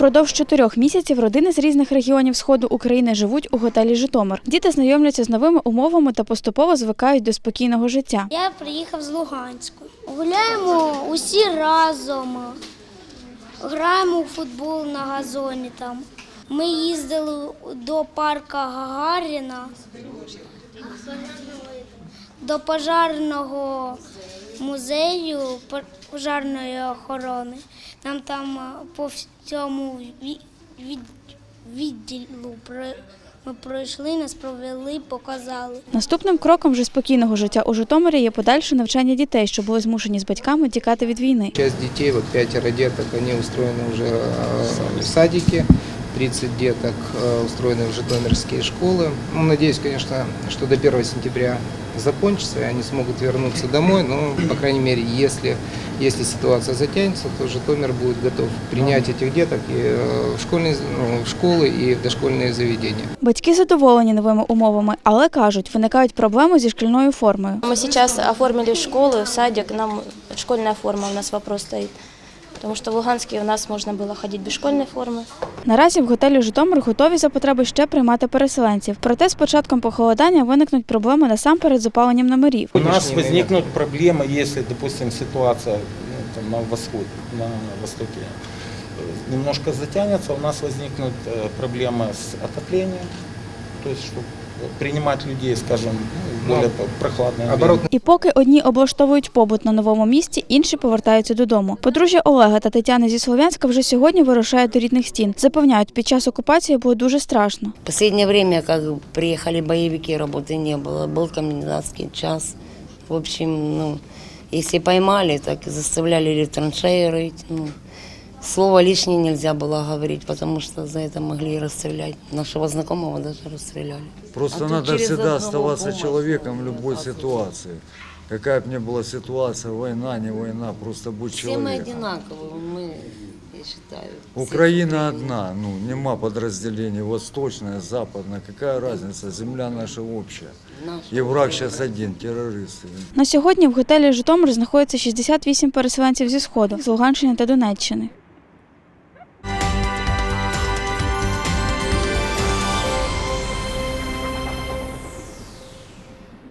Впродовж чотирьох місяців родини з різних регіонів сходу України живуть у готелі Житомир. Діти знайомляться з новими умовами та поступово звикають до спокійного життя. Я приїхав з Луганську. Гуляємо усі разом, граємо у футбол на газоні там. Ми їздили до парка Гагаріна, до пожарного музею пожарної охорони. Нам там е, по всьому відділу про- ми пройшли, нас провели, показали. Наступним кроком вже спокійного життя у Житомирі є подальше навчання дітей, що були змушені з батьками тікати від війни. Часть детей, вот пятеро деток, они устроены уже э, в садике, 30 деток э, устроены в житомирские школы. Ну, надеюсь, конечно, что до 1 сентября закончится, и они смогут вернуться домой, но, по крайней мере, если, если ситуация затянется, то Житомир будет готов принять этих деток и э, в, школьные, ну, в школы и в дошкольные заведения. Батьки задоволені новими умовами, але кажуть, виникають проблеми зі шкільною формою. Мы сейчас оформили школу, садик, нам школьная форма у нас вопрос стоит. Потому что в Луганске у нас можно было ходить без школьной формы. Наразі в готелі Житомир готові за потреби ще приймати переселенців. Проте з початком похолодання виникнуть проблеми насамперед з опаленням номерів. У нас Сегодняшний возникнут проблемы, если, допустим, ситуация ну, там, на восход, на востоке э, немножко затянется, у нас возникнут э, проблемы с отоплением, то есть чтобы принимать людей, скажем, ну, в более прохладное время. Оборот І поки одні облаштовують побут на новому місці, інші повертаються додому. Подружжя Олега та Тетяни зі Слов'янська вже сьогодні вирушають до рідних стін. Запевняють, під час окупації було дуже страшно. В последнее время, как приехали боевики, работы не было. Был комендантский час. В общем, ну, если поймали, так заставляли или в траншеи рыть. Ну, слово лишнее нельзя было говорить, потому что за это могли и расстрелять. Нашего знакомого даже расстреляли. Просто А тут надо через всегда одного оставаться помощь. человеком в любой ситуации. Какая бы ни была ситуация, война, не война, просто будь Все мы человеком. одинаковые, мы, я считаю. все Украина люди. одна, ну, нема подразделений, восточная, западная, какая разница, земля наша общая. Наши. И враг сейчас один, террористы. На сьогодні в готелі Житомир знаходиться 68 переселенців зі сходу, з Луганщини та Донеччини.